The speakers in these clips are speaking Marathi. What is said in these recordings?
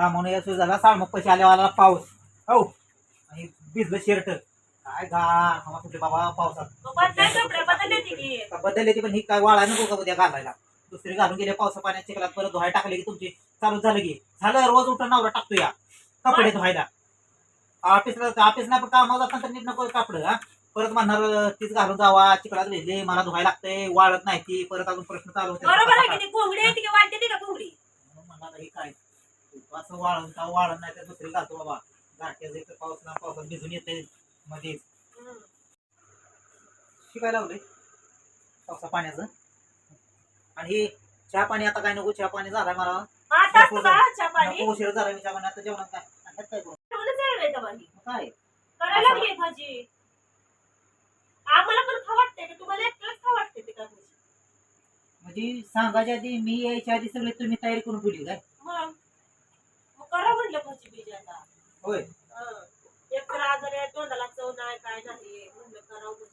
कामानं यायचं झाला. साळमग पैसे आल्यावाला पाऊस. हो. आणि भिजलं शर्ट काय गार हवा कुठे बाबा पावसात? मग बदलाय कपडे बदलले ती बदलले पण ही काय वाळा नको का उद्या घालायला? दुसरी घालून गेले पावसा पाण्यात चिखलात परत धुवायला टाकले की तुमची. चालू झालं की. झालं रोज उठून नवरा टाकतो या. कपडे धुवायला. ऑफिसला ऑफिसला पण कामाला जाताना तर नीट नको कापड हा. परत म्हणणार तीच घालून जावा चिखलात भेजले मला धुवायला लागतंय वाळत नाही ती. परत अजून प्रश्न चालू होते. बरोबर आहे की ती कोंबडी आहे ती की वाटते ती का कोंबडी? म्हणून म्हणलं आता हे काय? असं वाळून का वाळण नाही तर दुसरी घालतो बाबा. गारठ्याचं एक पाऊस ना पावसात भिजून येते मध्येच हम्म. शिकायला लावलंय. पावसा पाण्याचं. आणि हे चहा पाणी आता काय नको चहा पाणी झालाय मला. मग आता असतं का चहा पाणी. नको उशीर झाला मी चहा पाणी. आता जेवणात काय? आणि ह्यात काय करू? ठेवलं जाईल का बाई? मग काय? करायला लागली भाजी. आम्हाला पण खा वाटते की तुम्हाला एकट्यालाच खा वाटते ते का भाजी म्हणजे सांगायच्या आधी मी यायच्या आधी सगळे तुम्ही तयारी करून ठेवली काय? मग? करा म्हणलं भाजी बिजी आता होय हं. एक तर आजार आहे तोंडाला चव नाही काय नाही म्हणलं करावं भाजी.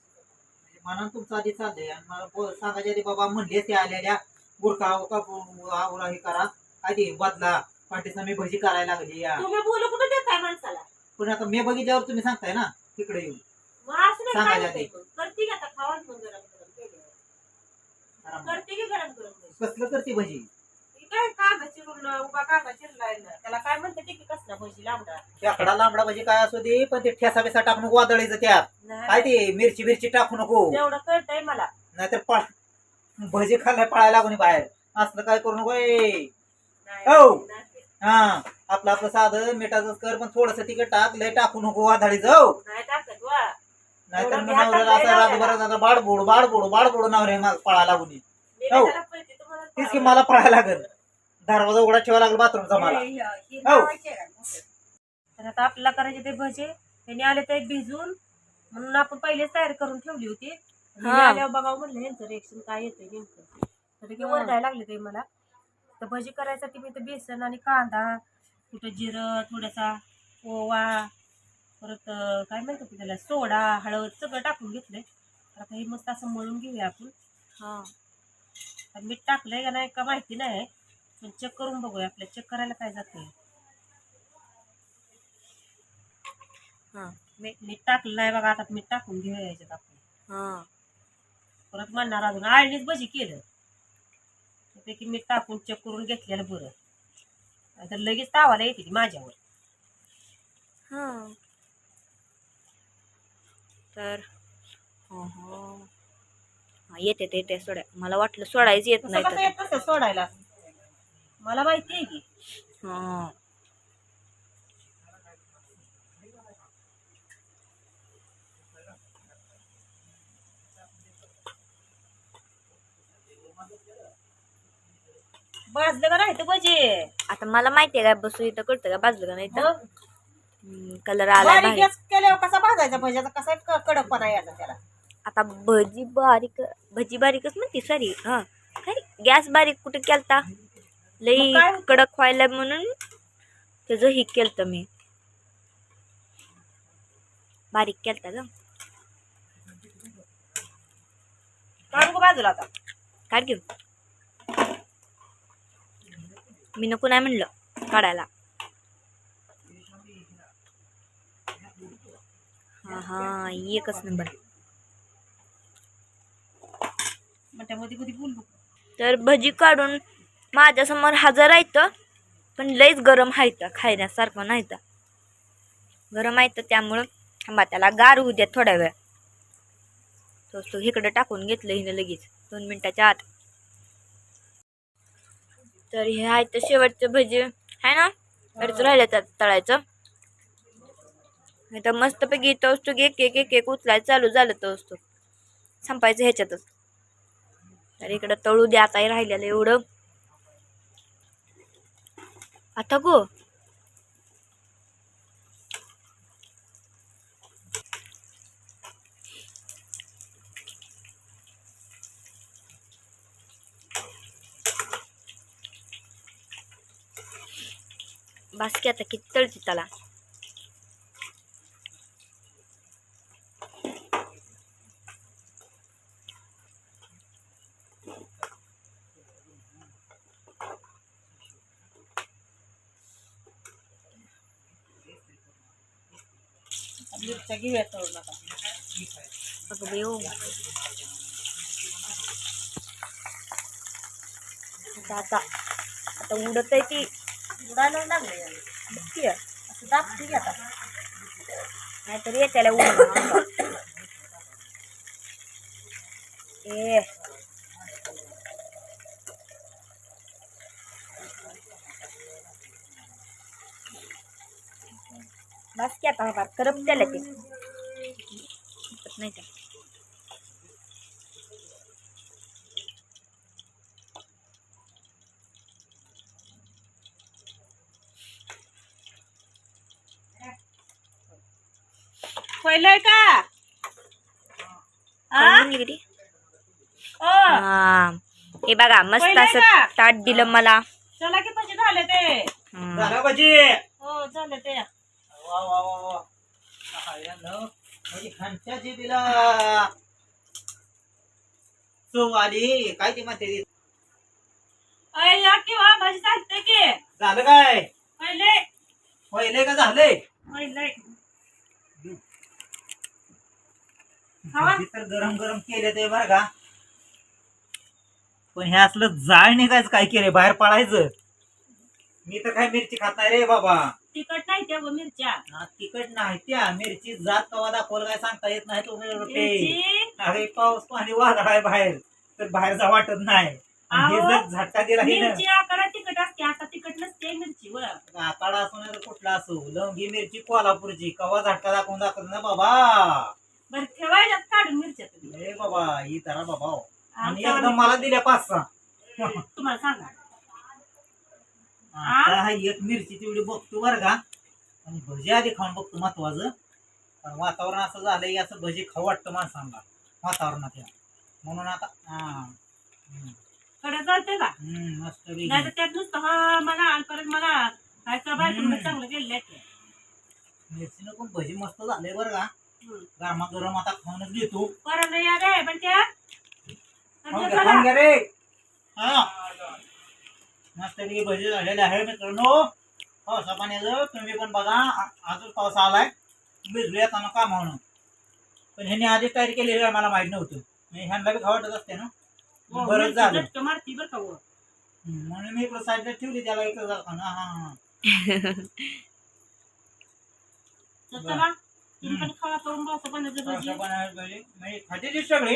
म्हणजे मनात तुमचं आधी चाललंय आणि मला बोल- सांगायच्या आधी बाबा म्हणले ते आलेल्या उका आवरा हे करा आधी बदला पाठीसना मी भजी करायला लागली या तुम्ही बोलू कुठे देताय माणसाला पण आता मी बघितल्यावर तुम्ही सांगताय ना तिकडे येऊन मग असं नाही सांगा काय जाते. होतंय मग. करते की आता खावा मग गरम गरम केल्यावर. जरा मग. करते की गरम गरम भाजी. कसलं करते भजी काय कांदा चिरून उभा कांदा चिरलाय ना. त्याला काय म्हणते ते की कसला भजी लांबडा? खेकडा लांबडा भजी काय असू दे पण ते ठेसा बिसा टाकू नको वादळायचं त्यात काय नाही. ते मिरची मिरची टाकू नको. तेवढं कळतंय मला. नाहीतर भजी खाल्लाय पळायला लागून बाहेर. असलं काय करू नको ए. हो. हा आपलं आपलं साधं मिठाचं कर पण थोडस तिकट टाक लय टाकू नको वादळी जाऊ नाही टाकत वा. नाहीतर एवढं मी नवऱ्याला असं लावलेला. रातभर जातं बाड बोड बाड बोड बाड बोड नवरे मग पळायला लागून मी हो. कशाला पळते तुम्हाला तीच की मला पळायला लागल. दरवाजा उघडा ठेवा लागल बाथरूमचा मला. हो. तर आता आपल्याला करायचे ते भजे. त्यांनी आले ते भिजून म्हणून आपण पहिलेच तयारी करून ठेवली होती. हा. आल्यावर बघा म्हणलं यांचं रिएक्शन काय येतंय नेमकं. तर की ओरडायला लागले ते मला. तर भजी करायसाठी मी ते बेसन आणि कांदा कुठं जिरं थोडासा ओवा परत अं, काय म्हणतात ते त्याला सोडा हळद सगळं टाकून घेतलंय. तर आता हे मस्त असं मळून घेऊया आपण. हा. मीठ टाकलंय का नाही का माहिती नाही. पण चेक करून बघूया. आपल्या चेक करायला काय जातंय? हा. मीठ मीठ टाकलं नाही बघा आता मीठ टाकून घेऊया याच्यात आपण. हा. परत म्हणणार अजून आळणीच भजी केलं. त्यापैकी मीठ टाकून चेक करून घेतलेलं बरं. नाहीतर लगेच तावाला येते ती माझ्यावर. हा. तर हो येते ते येते सोड्या. मला वाटलं सोडायचं येत कसं नाही तर येत सोडायला? मला माहिती आहे की. हा भाजलं का नाही तर भजी? आता मला माहितीये काय बसू इथं कळतं का? बाजलं का नाही तर कलर आला बारीक भारी गॅस केल्यावर कसा भाजायचा? भज्याचा कसा क- कडकपणा यायचा त्याला? आता भजी बारीक भजी बारीकच म्हणते सॉरी हा. काय गॅस बारीक कुठे केलता? लई मग काय होतं? कडक व्हायला म्हणून त्याचं ही केलतं मी. बारीक केलता ग. काढू का बाजूला आता? काढ घेऊ मी नको नाही म्हणलं काढायला. हा हा एकच नंबर. मग त्यामध्ये कधी बोलू? तर भजी काढून माझ्यासमोर हजर आहेत पण लईच गरम आहेत खायण्यासारखं नाही तर गरम आहेत त्यामुळं थांबा त्याला गार होऊ द्या थोड्या वेळ. तो तो इकडं टाकून घेतलं हिनं लगेच दोन मिनिटाच्या आत. तर हे आहे तर शेवटचं भजी आहे ना? अडीच राहिलं त्यात तळायचं. नाही तर मस्तपैकी तो असतो एक एक एक एक उचलायचं चालू झालं तो असतो संपायचं ह्याच्यातच. तर इकडं तळू द्या आता राहिलेलं एवढं. आता गो बासकी आता किती तळची त्याला मिरच्या घेऊया तळून आता अगं बाई, हो. आता आता आता उडत आहे ती उडायला लागले बघ की. असं दाबते की आता नाहीतर येत्याला उडत बस की आता फार करप त्याला ते. नाही का? पहिलंय का? काय म्हणली ती? ओ हा. हे. बघा मस्त असं? ताट दिलं मला. चला की झाले ते. हम्म. झालं भजी. हो झाले ते. वा वा वा वा. सहाय्यानं म्हणजे खानच्या जिबीला चव आली काय ती? अय या भाजी चालते की. झालं काय? पहिले. पहिले का झालंय पहिले. खावा. भजी तर गरम गरम केले ते बरं का. पण हे असलं जाळ निघायचं काय केलंय बाहेर पडायचं. मी तर काय मिरची खात नाही रे बाबा. तिखट नाही त्या मिरच्या. हा, तिखट नाही त्या मिरची जात कवा दाखवलं काय सांगता येत नाही तुम्ही रोटे. मिरची? अरे पाऊस पाणी वादळ आहे बाहेर तर बाहेर जा वाटत नाही. आणि हे अहो, जर झटका दिला मिरची आकडा तिखट असते आता तिखट नसते मिरची आकाडा असो नाही तर कुठला असो लवंगी मिरची कोल्हापूरची कवा झटका दाखवून दाखवत ना बाबा. बर ठेवायच्यात काढून मिरच्या तुम्ही. ए बाबा ही जरा बाबा. आणि आमच्या एकदम मला दिल्या पाच सहा. तुम्हाला सांगा. आता हा? एक मिरची तेवढी बघतो बरं का. आणि भजी आधी खाऊन बघतो महत्वाचं. पण वातावरण असं झालंय की असं भजी खाऊ वाटतं माणसांना वातावरणात या. म्हणून आता हा. कडे चालते का? हम्म, मस्त नाही तर त्यात नुसतं हा मला आणि परत मला काय का बायकोनं हम्म. चांगलं केलेलं आहे मिरची नको भजी मस्त झाले बरं का. हम्म. गरमा गरम आता खाऊनच घेतो. परत नाही या रे पण त्या खाऊन रे. हा. मस्त भजी झालेले आहे मित्रांनो. पावसा पाण्याचं तुम्ही पण बघा आ- अजून पाऊस आलाय. भिजलो येताना का म्हणून. पण ह्यांनी आधी तयारी केलेली आहे मला माहीत नव्हतं. ह्यांना बी खावटत असते ना. हो, बरंच झालं. मारती बरं का. हम्म, म्हणून मी इकडं साईडला ठेवली त्याला इकडं जाताना हा हा पावसा पावसा म्हणजे खाते ती सगळी.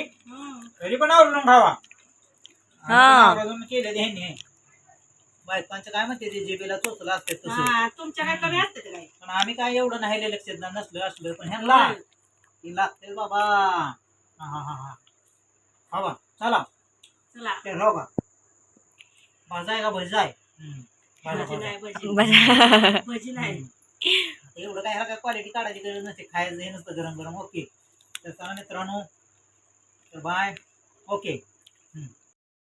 तरी पण आवडून खावा. हा. केले ह्यांनी. बायकांचं काय म्हणते ते जिबीला चोचलं असते तसं. हा तुमच्या काय कमी असते ते काय पण आम्ही काय एवढं नाही लक्ष देत नसलं असलं पण ह्यांना ती लागते बाबा. हा हा हा हा. खावा चला. चला. ते राहू का भाजा आहे का भजी आहे? हम्म. भाजा, भजी भाजा. नाही भजी बरं. भजी नाही. हम्म. एवढं काय ह्याला काय क्वालिटी काढायची गरज नसते. खायचं हे नसतं गरम गरम ओके तर चला मित्रांनो. तर बाय ओके हम्म.